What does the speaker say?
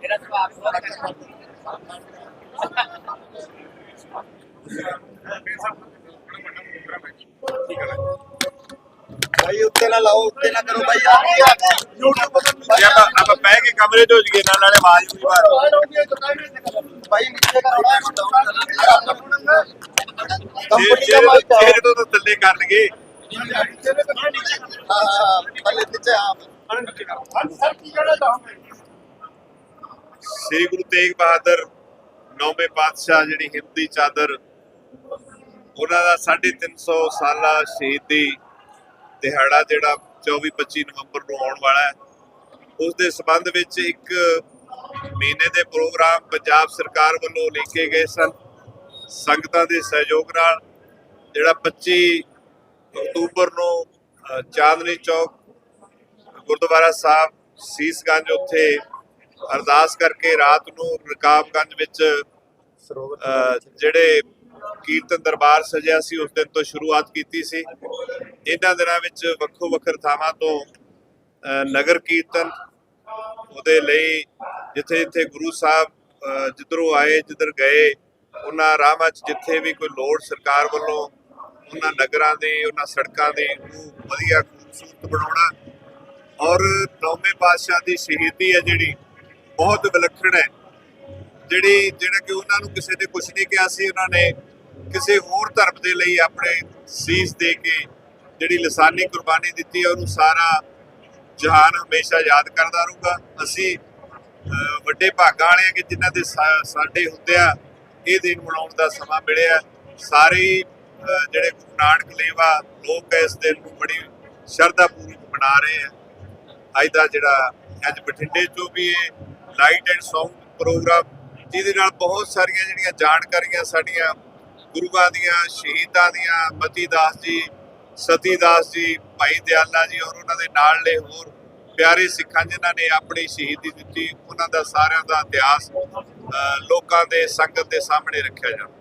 ਮੇਰਾ ਸੁਭਾਅ ਬਹੁਤ ਭਾਈ ਉੱਤੇ ਨਾ ਲਾਓ ਉੱਤੇ ਨਾ ਕਰੋ ਭਾਈ ਆਪ ਕੀ ਆ। YouTube ਜੇ ਆਪਾਂ ਆਪਾਂ ਬਹਿ ਕੇ ਕਮਰੇ 'ਚ ਹੋ ਜੀਏ ਨਾਲ ਨਾਲੇ ਆਵਾਜ਼ ਵੀ ਬਾਹਰ। ਭਾਈ ਨੀਚੇ ਕਰੋ ਨਾ ਇਹਨੂੰ down ਕਰੋ। ਜੇ ਕੰਪਨੀ ਦਾ ਮਾਈਕ ਜੇ ਤੋਂ ਤਾਂ ਥੱਲੇ ਕਰਨਗੇ ਹਾਂ ਹਾਂ ਥੱਲੇ ਨੀਚੇ ਆ ਸ੍ਰੀ ਗੁਰੂ ਤੇਗ ਬਹਾਦਰ, ਨੌਵੇਂ ਪਾਤਸ਼ਾਹ ਜਿਹੜੀ ਹਿੰਦ ਦੀ ਚਾਦਰ, ਉਹਨਾਂ ਦਾ 350 ਸਾਲਾ ਸ਼ਹੀਦੀ ਦਿਹਾੜਾ ਜਿਹੜਾ 24 25 ਨਵੰਬਰ ਨੂੰ ਆਉਣ ਵਾਲਾ ਹੈ। ਉਸ ਦੇ ਸਬੰਧ ਵਿੱਚ ਇੱਕ ਮਹੀਨੇ ਦੇ ਪ੍ਰੋਗਰਾਮ ਪੰਜਾਬ ਸਰਕਾਰ ਵੱਲੋਂ ਲਿਖੇ ਗਏ ਸਨ। ਸੰਗਤਾਂ ਦੇ ਸਹਿਯੋਗ ਨਾਲ ਜਿਹੜਾ 25 ਅਕਤੂਬਰ ਨੂੰ ਚਾਂਦਨੀ ਚੌਕ ਗੁਰਦੁਆਰਾ ਸਾਹਿਬ ਸੀਸਗੰਜ ਉੱਥੇ ਅਰਦਾਸ ਕਰਕੇ ਰਾਤ ਨੂੰ ਰਕਾਬਗੰਜ ਵਿੱਚ ਜਿਹੜੇ ਕੀਰਤਨ ਦਰਬਾਰ ਸਜਿਆ ਸੀ ਉਸ ਦਿਨ ਤੋਂ ਸ਼ੁਰੂਆਤ ਕੀਤੀ ਸੀ। ਇਹਨਾਂ ਦਿਨਾਂ ਵਿੱਚ ਵੱਖੋ ਵੱਖਰ ਥਾਵਾਂ ਤੋਂ ਨਗਰ ਕੀਰਤਨ ਉਹਦੇ ਲਈ ਜਿੱਥੇ ਜਿੱਥੇ ਗੁਰੂ ਸਾਹਿਬ ਜਿੱਧਰੋਂ ਆਏ ਜਿੱਧਰ ਗਏ ਉਹਨਾਂ ਰਾਹਾਂ 'ਚ ਜਿੱਥੇ ਵੀ ਕੋਈ ਲੋੜ ਸਰਕਾਰ ਵੱਲੋਂ ਉਹਨਾਂ ਨਗਰਾਂ ਦੇ, ਉਹਨਾਂ ਸੜਕਾਂ ਦੇ ਨੂੰ ਵਧੀਆ ਖੂਬਸੂਰਤ ਬਣਾਉਣਾ ਔਰ ਨੌਵੇਂ ਪਾਤਸ਼ਾਹ ਦੀ ਸ਼ਹੀਦੀ ਹੈ ਜਿਹੜੀ, ਬਹੁਤ ਵਿਲੱਖਣ ਹੈ। ਜਿਹੜੀ, ਜਿਹੜਾ ਕਿ ਉਹਨਾਂ ਨੂੰ ਕਿਸੇ ਨੇ ਕੁਝ ਨਹੀਂ ਕਿਹਾ ਸੀ, ਉਹਨਾਂ ਨੇ ਕਿਸੇ ਹੋਰ ਧਰਮ ਦੇ ਲਈ ਆਪਣੇ ਸੀਸ ਦੇ ਕੇ ਜਿਹੜੀ ਲਸਾਨੀ ਕੁਰਬਾਨੀ ਦਿੱਤੀ ਹੈ, ਉਹਨੂੰ ਸਾਰਾ ਜਹਾਨ ਹਮੇਸ਼ਾ ਯਾਦ ਕਰਦਾ ਰਹੂਗਾ। ਅਸੀਂ ਵੱਡੇ ਭਾਗਾਂ ਵਾਲੇ ਹਾਂ ਕਿ ਜਿਨ੍ਹਾਂ ਦੇ ਸਾਡੇ ਹੁੰਦੇ ਆ ਇਹ ਦਿਨ ਮਨਾਉਣ ਦਾ ਸਮਾਂ ਮਿਲਿਆ। ਸਾਰੇ ਜਿਹੜੇ ਗੁਰੂ ਨਾਨਕ ਲੇਵਾ ਲੋਕ ਇਸ ਦਿਨ ਨੂੰ ਬੜੀ ਸ਼ਰਧਾ ਪੂਰਵਕ ਮਨਾ ਰਹੇ ਆ। ਅੱਜ ਦਾ ਜਿਹੜਾ ਅੱਜ ਬਠਿੰਡੇ ਚੋਂ ਵੀ ਇਹ ਲਾਈਟ ਐਂਡ ਸਾਊਂਡ ਪ੍ਰੋਗਰਾਮ ਜਿਹਦੇ ਨਾਲ ਬਹੁਤ ਸਾਰੀਆਂ ਜਿਹੜੀਆਂ ਜਾਣਕਾਰੀਆਂ ਸਾਡੀਆਂ ਗੁਰੂਆਂ ਦੀਆਂ ਸ਼ਹੀਦਾਂ ਦੀਆਂ ਮਤੀ ਦਾਸ ਜੀ ਸਤੀ ਦਾਸ ਜੀ ਭਾਈ ਦਿਆਲਾ ਜੀ ਔਰ ਉਹਨਾਂ ਦੇ ਨਾਲ ਨਾਲਲੇ ਹੋਰ ਪਿਆਰੇ ਸਿੱਖਾਂ ਜਿਨ੍ਹਾਂ ਨੇ ਆਪਣੀ ਸ਼ਹੀਦੀ ਦਿੱਤੀ ਉਹਨਾਂ ਦਾ ਸਾਰਿਆਂ ਦਾ ਇਤਿਹਾਸ ਅਹ, ਲੋਕਾਂ ਦੇ ਸੰਗਤ ਦੇ ਸਾਹਮਣੇ ਰੱਖਿਆ ਜਾਵੇ।